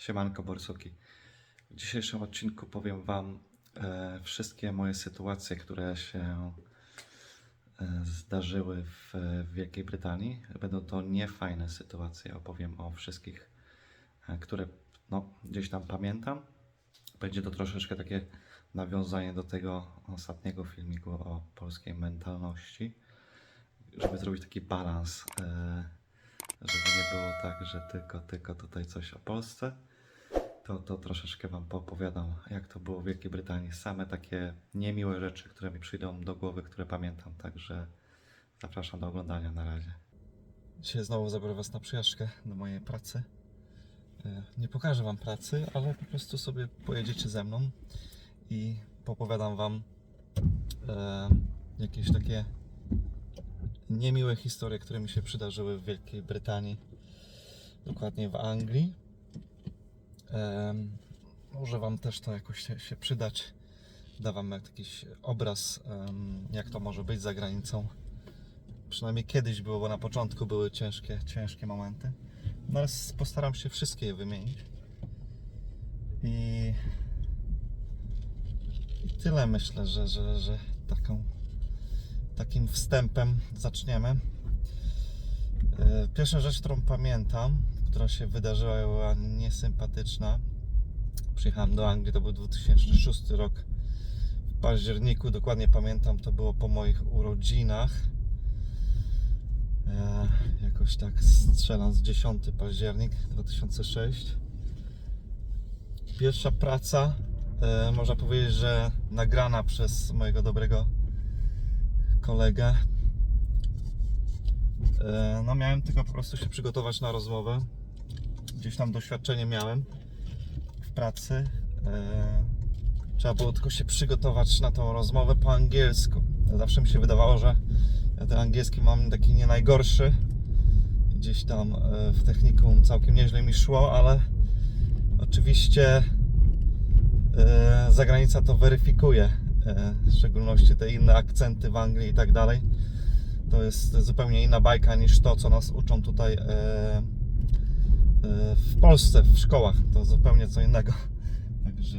Siemanko Borsuki. W dzisiejszym odcinku powiem Wam e, wszystkie moje sytuacje, które się e, zdarzyły w, w Wielkiej Brytanii. Będą to niefajne sytuacje. Opowiem o wszystkich, e, które no, gdzieś tam pamiętam. Będzie to troszeczkę takie nawiązanie do tego ostatniego filmiku o polskiej mentalności, żeby zrobić taki balans. E, żeby nie było tak, że tylko, tylko tutaj coś o Polsce, to, to troszeczkę Wam poopowiadam, jak to było w Wielkiej Brytanii. Same takie niemiłe rzeczy, które mi przyjdą do głowy, które pamiętam, także zapraszam do oglądania na razie. Dzisiaj znowu zabiorę Was na przyjażdżkę do mojej pracy. E, Nie pokażę Wam pracy, ale po prostu sobie pojedziecie ze mną i popowiadam Wam e, jakieś takie niemiłe historie, które mi się przydarzyły w Wielkiej Brytanii, dokładnie w Anglii. Może Wam też to jakoś się, przydać. Da Wam jakiś obraz, jak to może być za granicą. Przynajmniej kiedyś było, bo na początku były ciężkie, ciężkie momenty. No ale postaram się wszystkie je wymienić. I, i tyle myślę, że, że, że taką takim wstępem zaczniemy. E, Pierwsza rzecz, którą pamiętam, która się wydarzyła, była niesympatyczna. Przyjechałem do Anglii, to był 2006 rok. W październiku, dokładnie pamiętam, to było po moich urodzinach. E, jakoś tak strzelam z 10 październik 2006. Pierwsza praca, e, można powiedzieć, że nagrana przez mojego dobrego kolegę. E, No miałem tylko po prostu się przygotować na rozmowę. Gdzieś tam doświadczenie miałem w pracy. E, Trzeba było tylko się przygotować na tą rozmowę po angielsku. Zawsze mi się wydawało, że ja ten angielski mam taki nie najgorszy. Gdzieś tam e, w technikum całkiem nieźle mi szło, ale oczywiście e, zagranica to weryfikuje, w szczególności te inne akcenty w Anglii i tak dalej. To jest zupełnie inna bajka niż to, co nas uczą tutaj w Polsce, w szkołach. To zupełnie co innego. Także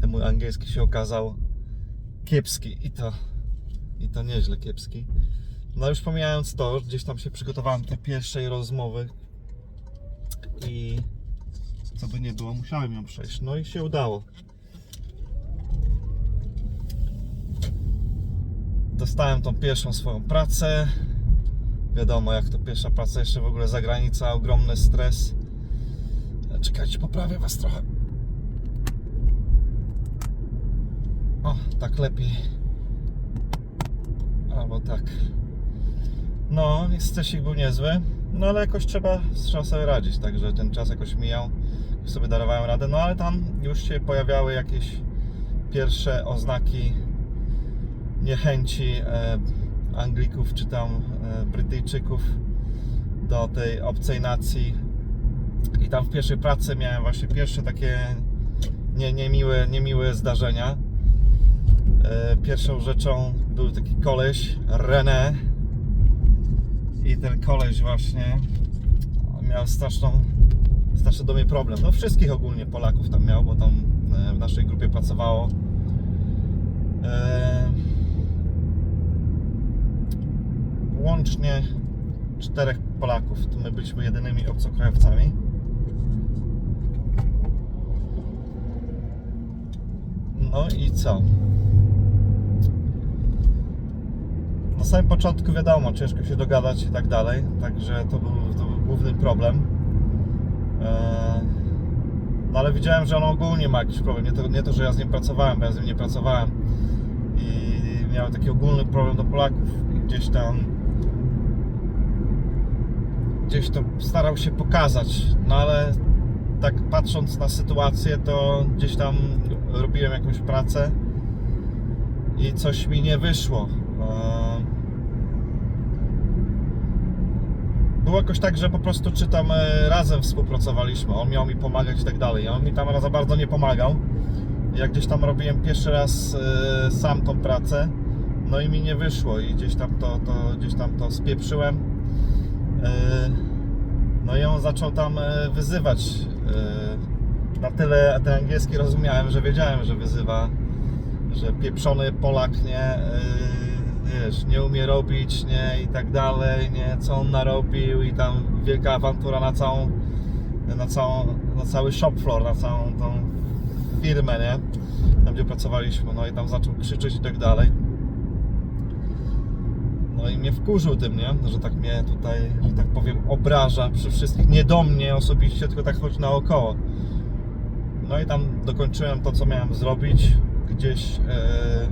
ten mój angielski się okazał kiepski i to, i to nieźle kiepski. No już pomijając to, gdzieś tam się przygotowałem do pierwszej rozmowy i co by nie było, musiałem ją przejść. No i się udało. Dostałem tą pierwszą swoją pracę. Wiadomo, jak to pierwsza praca, jeszcze w ogóle za granica, ogromny stres. Czekajcie, poprawię Was trochę. O, tak lepiej. Albo tak. No, stresik był niezły. No ale jakoś trzeba, trzeba sobie radzić, także ten czas jakoś mijał. Sobie darowałem radę. No ale tam już się pojawiały jakieś pierwsze oznaki niechęci e, Anglików czy tam e, Brytyjczyków do tej obcej nacji. I tam w pierwszej pracy miałem właśnie pierwsze takie nie, niemiłe, niemiłe zdarzenia. E, pierwszą rzeczą był taki koleś, René. I ten koleś właśnie miał straszną, straszny do mnie problem. No wszystkich ogólnie Polaków tam miał, bo tam e, w naszej grupie pracowało. E, łącznie czterech Polaków. To my byliśmy jedynymi obcokrajowcami. No i co? Na samym początku wiadomo, ciężko się dogadać i tak dalej, także to był, to był główny problem. Eee, no ale widziałem, że on ogólnie ma jakiś problem. Nie to, nie to, że ja z nim pracowałem, bo ja z nim nie pracowałem. I miał taki ogólny problem do Polaków. Gdzieś tam gdzieś to starał się pokazać, no ale tak patrząc na sytuację, to gdzieś tam robiłem jakąś pracę i coś mi nie wyszło. Eee, Było jakoś tak, że po prostu czy tam e, razem współpracowaliśmy, on miał mi pomagać i tak dalej. On mi tam za bardzo nie pomagał. Jak gdzieś tam robiłem pierwszy raz e, sam tą pracę, no i mi nie wyszło i gdzieś tam to, to, gdzieś tam to spieprzyłem. E, No i on zaczął tam e, wyzywać e, na tyle ten angielski rozumiałem, że wiedziałem, że wyzywa, że pieprzony Polak, nie, wiesz, nie umie robić, nie, i tak dalej, nie, co on narobił i tam wielka awantura na całą, na całą, na cały shop floor, na całą tą firmę, nie, tam gdzie pracowaliśmy, no i tam zaczął krzyczeć i tak dalej. No i mnie wkurzył tym, nie? Że tak mnie tutaj, że tak powiem, obraża przy wszystkich. Nie do mnie osobiście, tylko tak chodzi naokoło. No i tam dokończyłem to, co miałem zrobić. Gdzieś e,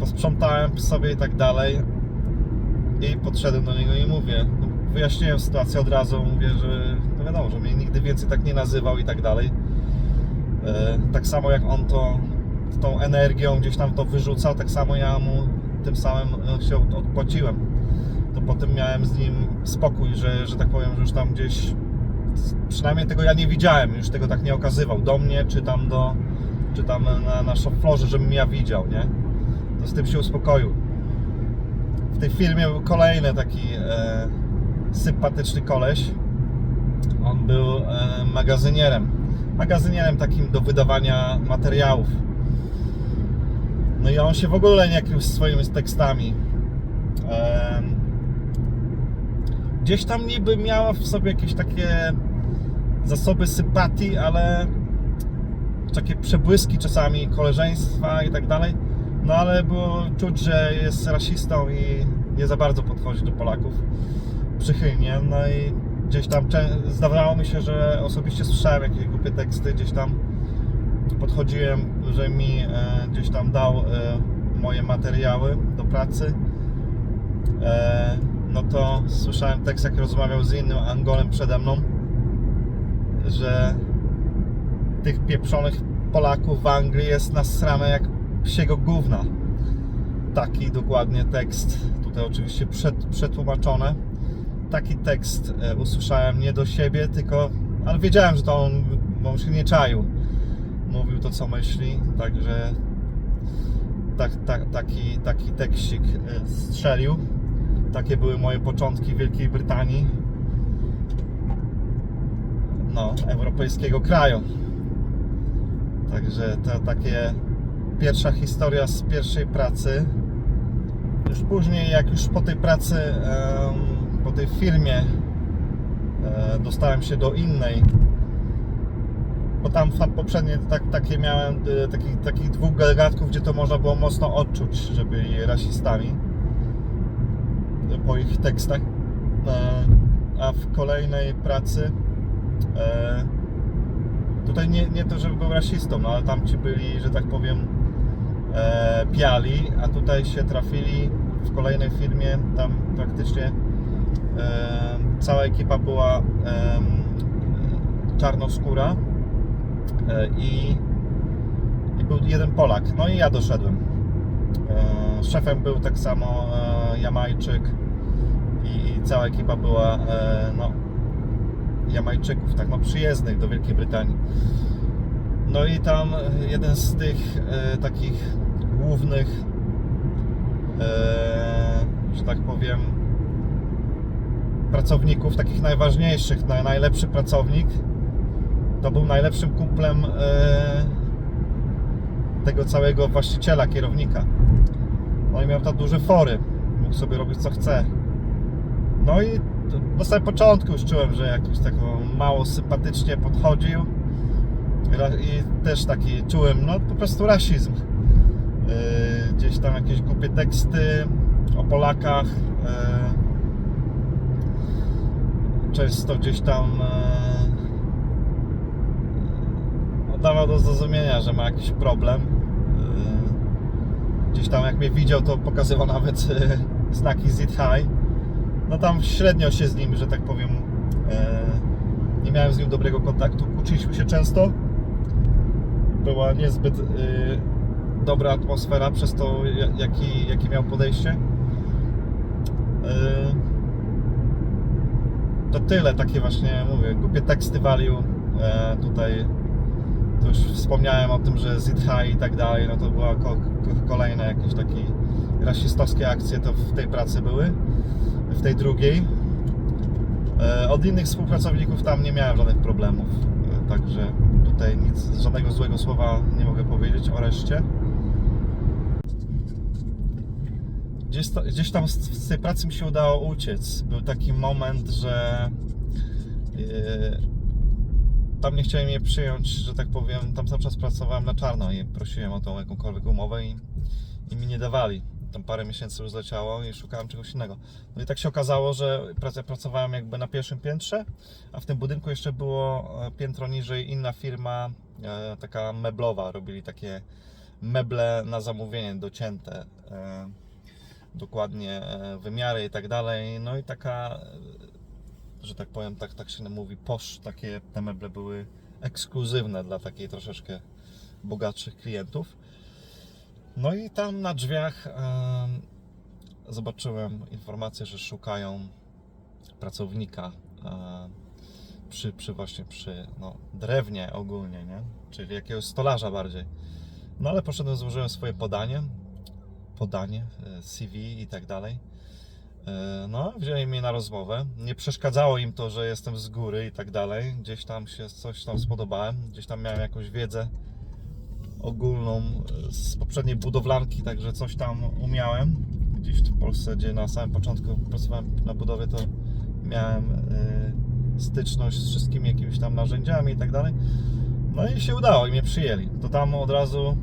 posprzątałem sobie i tak dalej. I podszedłem do niego i mówię, no, wyjaśniłem sytuację od razu, mówię, że no wiadomo, że mnie nigdy więcej tak nie nazywał i tak dalej. E, tak samo jak on to tą energią gdzieś tam to wyrzucał, tak samo ja mu tym samym e, się od- odpłaciłem. To potem miałem z nim spokój, że, że tak powiem, że już tam gdzieś przynajmniej tego ja nie widziałem, już tego tak nie okazywał do mnie, czy tam do czy tam na, na shop floorze, żebym ja widział, nie? To z tym się uspokoił. W tej filmie był kolejny taki e, sympatyczny koleś. On był e, magazynierem. Magazynierem takim do wydawania materiałów. No i on się w ogóle nie krył z swoimi tekstami. Gdzieś tam niby miała w sobie jakieś takie zasoby sympatii, ale takie przebłyski czasami koleżeństwa i tak dalej. No ale było czuć, że jest rasistą i nie za bardzo podchodzi do Polaków przychylnie. No i gdzieś tam zdawało mi się, że osobiście słyszałem jakieś głupie teksty, gdzieś tam podchodziłem, że mi e, gdzieś tam dał e, moje materiały do pracy. E, no to słyszałem tekst, jak rozmawiał z innym Angolem przede mną, że tych pieprzonych Polaków w Anglii jest nasrane jak psiego gówna. Taki dokładnie tekst, tutaj oczywiście przed, przetłumaczone. Taki tekst usłyszałem nie do siebie, tylko, ale wiedziałem, że to on, on się nie czaił. Mówił to, co myśli, także tak, tak, taki, taki tekstik e, strzelił. Takie były moje początki w Wielkiej Brytanii. No, europejskiego kraju. Także to takie pierwsza historia z pierwszej pracy. Już później, jak już po tej pracy, po tej firmie e, dostałem się do innej. Bo tam, poprzednie tak, takie miałem e, takich, dwóch delegatków, gdzie to można było mocno odczuć, że byli rasistami e, po ich tekstach. E, A w kolejnej pracy e, tutaj nie, nie to, żeby był rasistą, no ale tam ci byli, że tak powiem, e, piali, a tutaj się trafili w kolejnej firmie, tam praktycznie cała ekipa była e, czarnoskóra i, i był jeden Polak, no i ja doszedłem. E, szefem był tak samo e, Jamajczyk i, i cała ekipa była e, no, Jamajczyków, tak no przyjezdnych do Wielkiej Brytanii. No i tam jeden z tych e, takich głównych, e, że tak powiem, pracowników, takich najważniejszych, naj, najlepszy pracownik, to był najlepszym kumplem e, tego całego właściciela, kierownika. No i miał tam duże fory, mógł sobie robić co chce. No i na samym początku już czułem, że jakiś tak mało sympatycznie podchodził. I też taki czułem, no po prostu rasizm. Yy, gdzieś tam jakieś głupie teksty o Polakach. Yy, często gdzieś tam dawał do zrozumienia, że ma jakiś problem. Yy, gdzieś tam jak mnie widział, to pokazywał nawet yy, znaki Zit High. No tam średnio się z nim, że tak powiem, yy, nie miałem z nim dobrego kontaktu. Kłóciliśmy się często była niezbyt y, dobra atmosfera przez to, ja- jaki, jaki miał podejście. Y, to tyle, takie właśnie, mówię, głupie teksty walił. Tutaj to już wspomniałem o tym, że Zitha i tak dalej, no to była ko, ko, kolejne jakieś takie rasistowskie akcje, to w tej pracy były, w tej drugiej. E, Od innych współpracowników tam nie miałem żadnych problemów. E, także tutaj nic, żadnego złego słowa nie mogę powiedzieć o reszcie. Gdzieś, ta, gdzieś tam z, z tej pracy mi się udało uciec. Był taki moment, że yy, tam nie chciałem je przyjąć, że tak powiem. Tam cały czas pracowałem na czarno i prosiłem o tą jakąkolwiek umowę i, i mi nie dawali. Tam parę miesięcy już zleciało i szukałem czegoś innego. No i tak się okazało, że prac- pracowałem jakby na pierwszym piętrze, a w tym budynku jeszcze było e, piętro niżej inna firma, e, taka meblowa. Robili takie meble na zamówienie, docięte. E, dokładnie wymiary i tak dalej. No i taka, że tak powiem, tak, tak się mówi, posz, takie te meble były ekskluzywne dla takiej troszeczkę bogatszych klientów. No i tam na drzwiach em, zobaczyłem informację, że szukają pracownika e, przy, przy właśnie przy no, drewnie ogólnie, nie? Czyli jakiegoś stolarza bardziej. No ale poszedłem, złożyłem swoje podanie, podanie, e, CV i tak dalej. E, No, wzięli mnie na rozmowę. Nie przeszkadzało im to, że jestem z góry i tak dalej. Gdzieś tam się coś tam spodobałem, gdzieś tam miałem jakąś wiedzę ogólną e, z poprzedniej budowlanki, także coś tam umiałem. Gdzieś w Polsce, gdzie na samym początku pracowałem na budowie, to miałem e, styczność z wszystkimi jakimiś tam narzędziami i tak dalej. No i się udało i mnie przyjęli. To tam od razu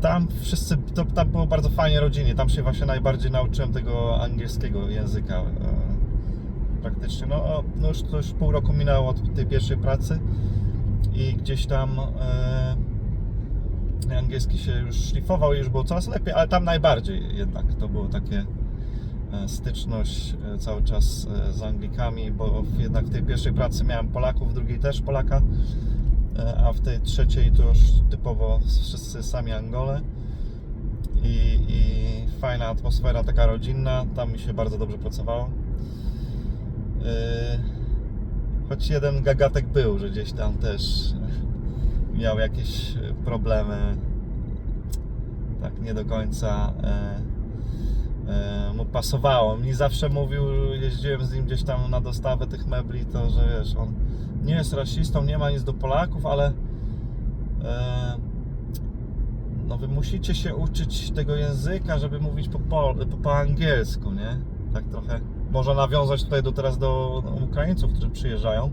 tam wszyscy, to, tam było bardzo fajnie rodzinnie, tam się właśnie najbardziej nauczyłem tego angielskiego języka e, praktycznie. No, no już, to już pół roku minęło od tej pierwszej pracy i gdzieś tam e, angielski się już szlifował i już było coraz lepiej, ale tam najbardziej jednak to było takie e, styczność e, cały czas z Anglikami, bo w- jednak w tej pierwszej pracy miałem Polaków, w drugiej też Polaka, a w tej trzeciej to już typowo wszyscy sami Angole i, i fajna atmosfera taka rodzinna, tam mi się bardzo dobrze pracowało. E, Choć jeden gagatek był, że gdzieś tam też miał jakieś problemy, tak nie do końca e, e, mu pasowało. Mi zawsze mówił, jeździłem z nim gdzieś tam na dostawę tych mebli, to że wiesz, on nie jest rasistą, nie ma nic do Polaków, ale e, no wy musicie się uczyć tego języka, żeby mówić po, po, po, angielsku, nie? Tak trochę. Można nawiązać tutaj do, teraz do Ukraińców, którzy przyjeżdżają,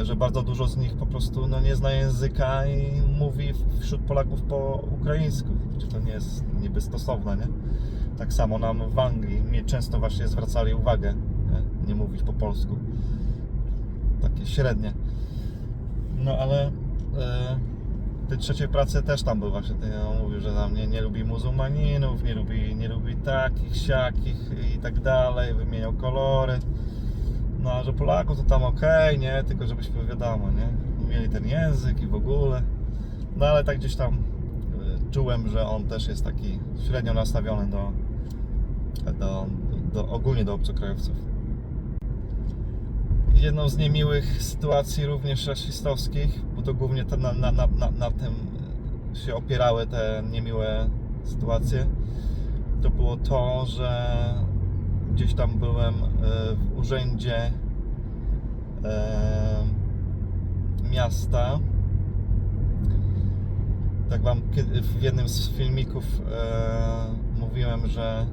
że bardzo dużo z nich po prostu no, nie zna języka i mówi wśród Polaków po ukraińsku, gdzie to nie jest niby stosowne, nie? Tak samo nam w Anglii mnie często właśnie zwracali uwagę, nie, nie mówić po polsku. Takie średnie. No ale e, tej trzeciej pracy też tam był właśnie, on mówił, że tam nie, nie lubi muzułmaninów, nie lubi, nie lubi takich, siakich i tak dalej, wymieniał kolory. No a że Polaków to tam okej, nie, tylko żebyśmy wiadomo, nie, mieli ten język i w ogóle. No ale tak gdzieś tam e, czułem, że on też jest taki średnio nastawiony do, do, do ogólnie do obcokrajowców. Jedną z niemiłych sytuacji również rasistowskich, bo to głównie te, na, na, na, na, tym się opierały te niemiłe sytuacje, to było to, że gdzieś tam byłem e, w urzędzie e, miasta. Tak wam w jednym z filmików e, mówiłem, że,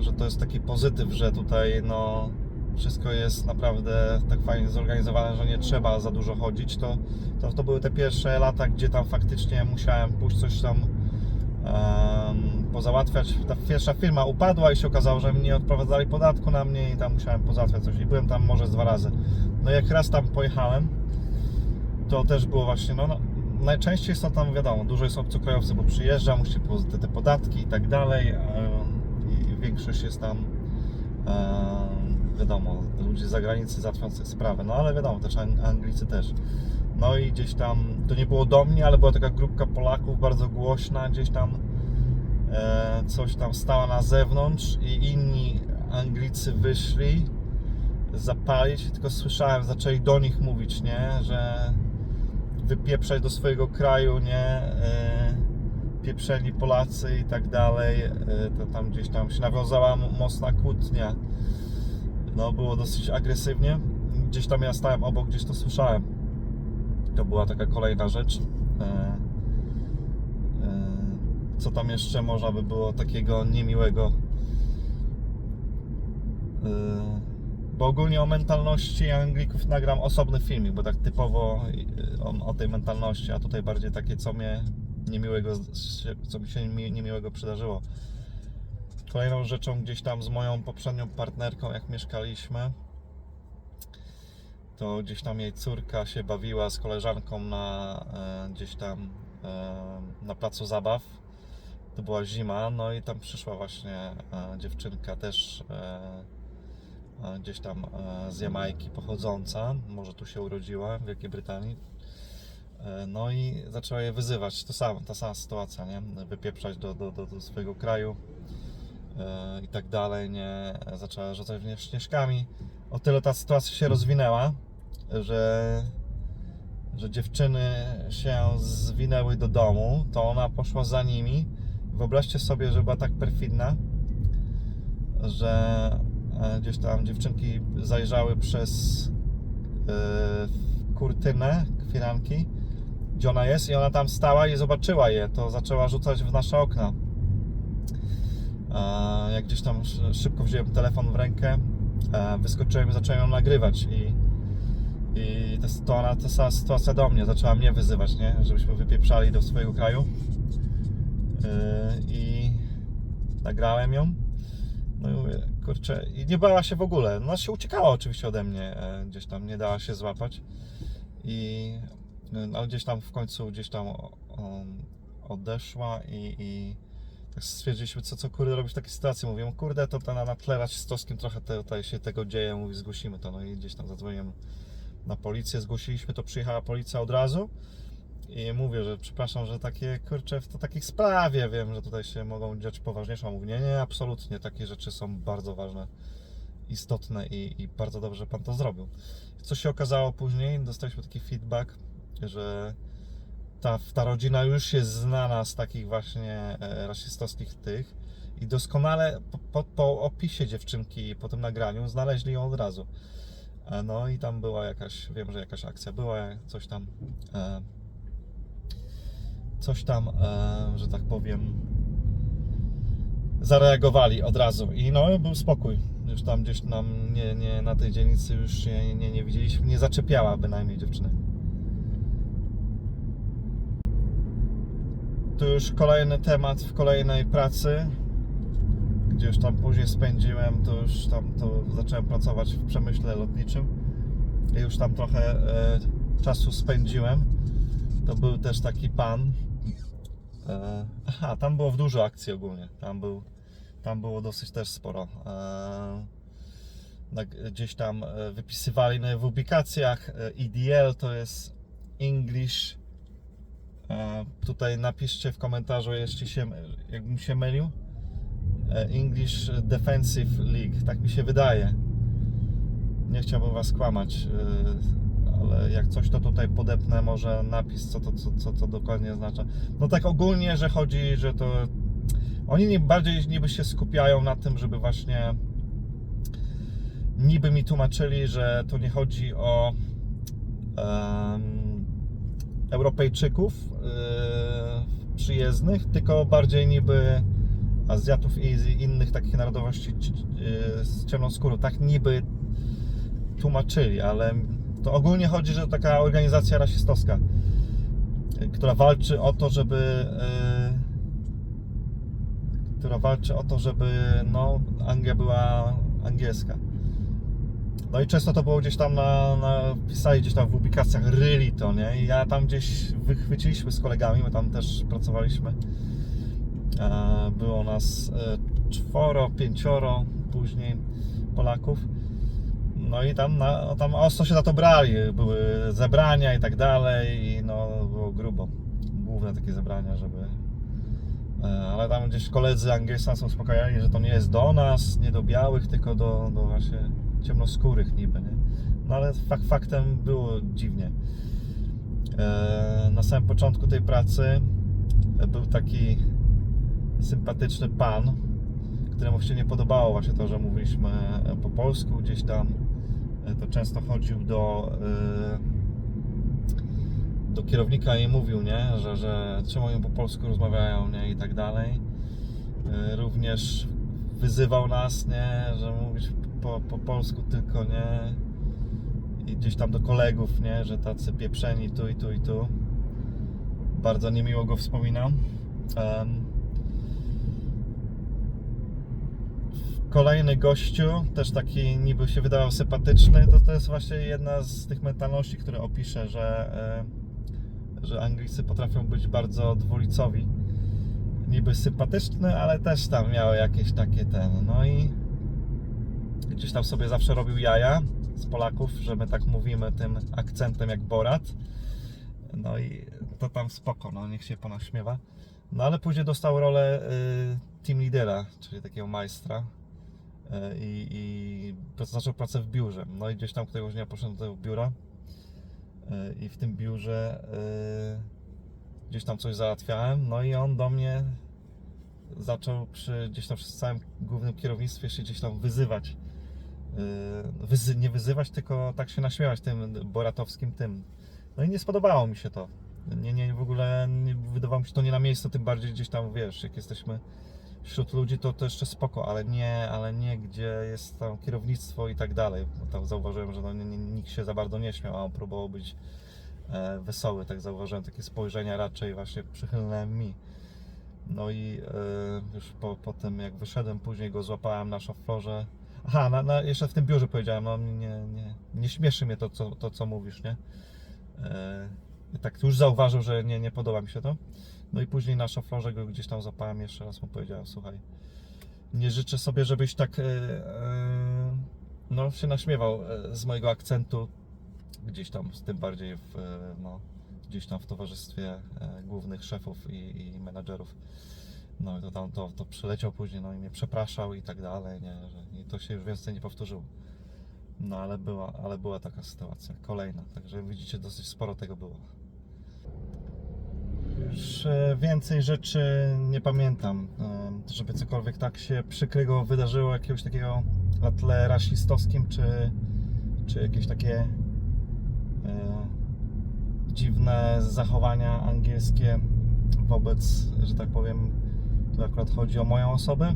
że to jest taki pozytyw, że tutaj no, wszystko jest naprawdę tak fajnie zorganizowane, że nie trzeba za dużo chodzić. To, to, to były te pierwsze lata, gdzie tam faktycznie musiałem pójść coś tam em, pozałatwiać. Ta pierwsza firma upadła i się okazało, że nie odprowadzali podatku na mnie i tam musiałem pozałatwiać coś. I byłem tam może z dwa razy. No jak raz tam pojechałem, to też było właśnie, no, no najczęściej są tam, wiadomo, dużo jest obcokrajowców, bo przyjeżdża, musi te, te podatki i tak dalej i większość jest tam em, wiadomo, ludzie z zagranicy załatwiających sprawę, no ale wiadomo, też Ang- Anglicy też. No i gdzieś tam, to nie było do mnie, ale była taka grupka Polaków bardzo głośna, gdzieś tam e, coś tam stała na zewnątrz i inni Anglicy wyszli zapalić, tylko słyszałem, zaczęli do nich mówić, nie, że wypieprzać do swojego kraju, nie, pieprzeni Polacy i tak dalej, e, to tam gdzieś tam się nawiązała mocna kłótnia no było dosyć agresywnie. Gdzieś tam ja stałem obok, gdzieś to słyszałem. To była taka kolejna rzecz. E, e, co tam jeszcze można by było takiego niemiłego? Bo ogólnie o mentalności Anglików nagram osobny filmik, bo tak typowo o, o tej mentalności, a tutaj bardziej takie, co mnie niemiłego, co mi się mi- niemiłego przydarzyło. Kolejną rzeczą gdzieś tam z moją poprzednią partnerką, jak mieszkaliśmy, to gdzieś tam jej córka się bawiła z koleżanką na e, gdzieś tam e, na placu zabaw. To była zima, no i tam przyszła właśnie e, dziewczynka też gdzieś tam z Jamajki pochodząca, może tu się urodziła w Wielkiej Brytanii. E, No i zaczęła je wyzywać, to samo, ta sama sytuacja, nie? Wypieprzać do, do, do, do swojego kraju e, i tak dalej, nie? Zaczęła rzucać w nie śnieżkami. O tyle ta sytuacja się rozwinęła, że, że dziewczyny się zwinęły do domu, to ona poszła za nimi. Wyobraźcie sobie, że była tak perfidna, że e, gdzieś tam dziewczynki zajrzały przez e, kurtynę firanki, gdzie ona jest i ona tam stała i zobaczyła je, to zaczęła rzucać w nasze okna. E, Jak gdzieś tam sz- szybko wziąłem telefon w rękę, e, wyskoczyłem i zacząłem ją nagrywać i, i to, to ona, ta sama sytuacja do mnie, zaczęła mnie wyzywać, nie? Żebyśmy wypieprzali do swojego kraju E, i nagrałem ją. No i mówię, kurczę, i nie bała się w ogóle. No się uciekała oczywiście ode mnie, gdzieś tam nie dała się złapać. I no, ale gdzieś tam w końcu gdzieś tam odeszła i, i tak stwierdziliśmy, co, co kurde robić w takiej sytuacji. Mówię, kurde, to, to na, tle rasistowskim trochę te, tutaj się tego dzieje, mówi, zgłosimy to. No i gdzieś tam zadzwoniłem na policję, zgłosiliśmy to, przyjechała policja od razu. I mówię, że przepraszam, że takie, kurczę, w to takich sprawie wiem, że tutaj się mogą dziać poważniejsze. Mówi, nie, nie, absolutnie, takie rzeczy są bardzo ważne, istotne i, i bardzo dobrze, Pan to zrobił. Co się okazało później, dostaliśmy taki feedback, że ta, ta rodzina już jest znana z takich właśnie e, rasistowskich tych i doskonale po, po, po opisie dziewczynki po tym nagraniu znaleźli ją od razu. E, No i tam była jakaś, wiem, że jakaś akcja była, coś tam, e, coś tam, że tak powiem, zareagowali od razu i no był spokój. Już tam gdzieś nam nie, nie na tej dzielnicy już się nie, nie widzieliśmy, nie zaczepiała bynajmniej dziewczyny. To już kolejny temat w kolejnej pracy, gdzie już tam później spędziłem, to już tam to zacząłem pracować w przemyśle lotniczym i już tam trochę e, czasu spędziłem. To był też taki pan. E, aha, tam było w dużo akcji ogólnie. Tam, był, tam było dosyć też sporo. E, gdzieś tam e, wypisywali w publikacjach e, EDL to jest English. E, tutaj napiszcie w komentarzu, jeśli się, jakbym się mylił. E, English Defensive League, tak mi się wydaje. Nie chciałbym was kłamać, e, ale jak coś to tutaj podepnę, może napis, co to, co, co to dokładnie oznacza. No tak ogólnie, że chodzi, że to oni nie, bardziej niby się skupiają na tym, żeby właśnie niby mi tłumaczyli, że tu nie chodzi o em, Europejczyków yy, przyjezdnych, tylko bardziej niby Azjatów i innych takich narodowości yy, z ciemną skórą. Tak niby tłumaczyli, ale to ogólnie chodzi, że to taka organizacja rasistowska, yy, która walczy o to, żeby która walczy o to, żeby no, Anglia była angielska. No i często to było gdzieś tam na, na pisali gdzieś tam w publikacjach ryli to, nie? I ja tam gdzieś wychwyciliśmy z kolegami, my tam też pracowaliśmy. E, Było nas e, czworo, pięcioro później Polaków. No i tam, na, no tam ostro się za to brali. Były zebrania i tak dalej i no było grubo. Główne takie zebrania, żeby E, ale tam gdzieś koledzy angielscy nas uspokajali, że to nie jest do nas, nie do białych, tylko do, do właśnie ciemnoskórych niby, nie? No ale fakt, faktem było dziwnie. E, na samym początku tej pracy był taki sympatyczny pan, któremu się nie podobało właśnie to, że mówiliśmy e, po polsku gdzieś tam, e, to często chodził do, e, do kierownika i mówił, nie, że, że czemu oni po polsku rozmawiają, nie, i tak dalej. E, Również wyzywał nas, nie, że mówić po, po polsku tylko, nie, i gdzieś tam do kolegów, nie, że tacy pieprzeni tu i tu i tu. Bardzo niemiło go wspominam. Kolejny gościu, też taki niby się wydawał sympatyczny, to to jest właśnie jedna z tych mentalności, które opiszę, że, e, że Anglicy potrafią być bardzo dwulicowi. Niby sympatyczny, ale też tam miał jakieś takie ten. No i gdzieś tam sobie zawsze robił jaja z Polaków, że my tak mówimy tym akcentem jak Borat. No i to tam spoko, no niech się pana śmiewa. No ale później dostał rolę y, team lidera, czyli takiego majstra. Y, I, i zaczął pracę w biurze. No i gdzieś tam któregoś dnia poszedłem do tego biura y, i w tym biurze y, gdzieś tam coś załatwiałem. No i on do mnie zaczął przy gdzieś tam przy całym głównym kierownictwie się gdzieś tam wyzywać. Wyzy, nie wyzywać, tylko tak się naśmiewać tym boratowskim tym. No i nie spodobało mi się to. Nie, nie, w ogóle nie, wydawało mi się to nie na miejscu, tym bardziej gdzieś tam, wiesz, jak jesteśmy wśród ludzi, to, to jeszcze spoko, ale nie, ale nie, gdzie jest tam kierownictwo i tak dalej. Bo tam zauważyłem, że no, nie, nikt się za bardzo nie śmiał, a on próbował być e, wesoły, tak zauważyłem, takie spojrzenia raczej właśnie przychylne mi. No i e, już po, po tym jak wyszedłem, później go złapałem na szaflorze. Aha, na, na, jeszcze w tym biurze powiedziałem, no nie, nie, nie śmieszy mnie to, co, to, co mówisz, nie? E, tak już zauważył, że nie, nie podoba mi się to. No i później na szaflorze go gdzieś tam złapałem, jeszcze raz mu powiedziałem, słuchaj, nie życzę sobie, żebyś tak e, e, no, się naśmiewał z mojego akcentu gdzieś tam, tym bardziej w, no, gdzieś tam w towarzystwie głównych szefów i, i menadżerów. No i to tam to, to przyleciał później, no i mnie przepraszał i tak dalej, nie, że, i to się już więcej nie powtórzyło. No ale była, ale była taka sytuacja, kolejna, także widzicie, dosyć sporo tego było. Już więcej rzeczy nie pamiętam, e, żeby cokolwiek tak się przykrego wydarzyło, jakiegoś takiego na tle rasistowskim, czy, czy jakieś takie e, dziwne zachowania angielskie wobec, że tak powiem, tu akurat chodzi o moją osobę.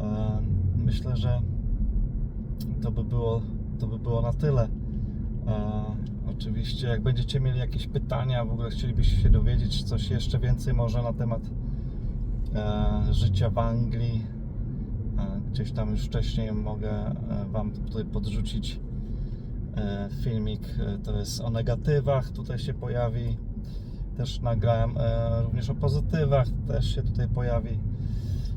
E, Myślę, że to by było, to by było na tyle. E, oczywiście, jak będziecie mieli jakieś pytania, w ogóle chcielibyście się dowiedzieć coś jeszcze więcej może na temat e, życia w Anglii, gdzieś tam już wcześniej mogę Wam tutaj podrzucić filmik. To jest o negatywach, tutaj się pojawi. Też nagrałem e, również o pozytywach, też się tutaj pojawi.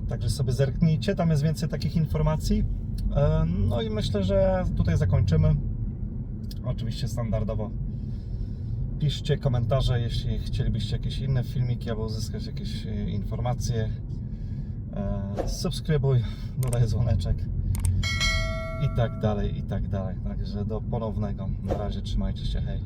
Także sobie zerknijcie, tam jest więcej takich informacji. E, No i myślę, że tutaj zakończymy. Oczywiście standardowo. Piszcie komentarze, jeśli chcielibyście jakieś inne filmiki albo uzyskać jakieś e, informacje. E, Subskrybuj, dodaj dzwoneczek i tak dalej, i tak dalej. Także do ponownego. Na razie trzymajcie się, hej.